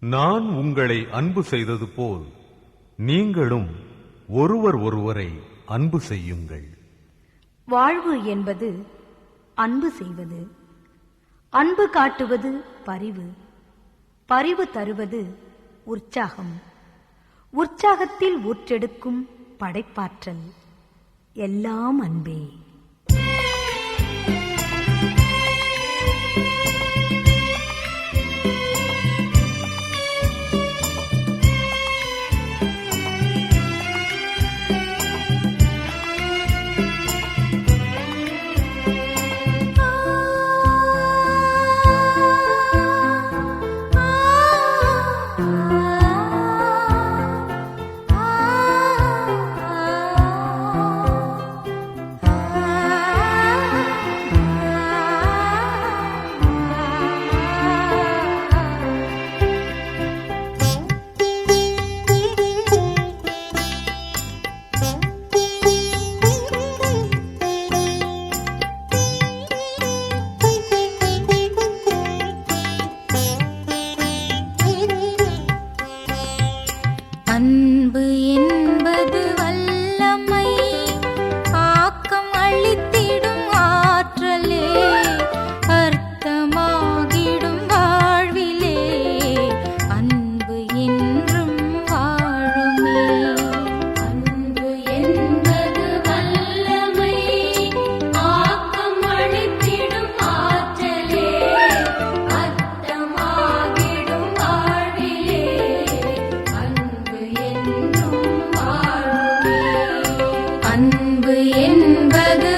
நான் உங்களை அன்பு செய்தது போல் நீங்களும் ஒருவர் ஒருவரை அன்பு செய்யுங்கள். வாழ்வு என்பது அன்பு செய்வது. அன்பு காட்டுவது பரிவு. பரிவு தருவது உற்சாகம். உற்சாகத்தில் ஊற்றெடுக்கும் படைப்பாற்றல். எல்லாம் அன்பே. அன்பு என் என்பது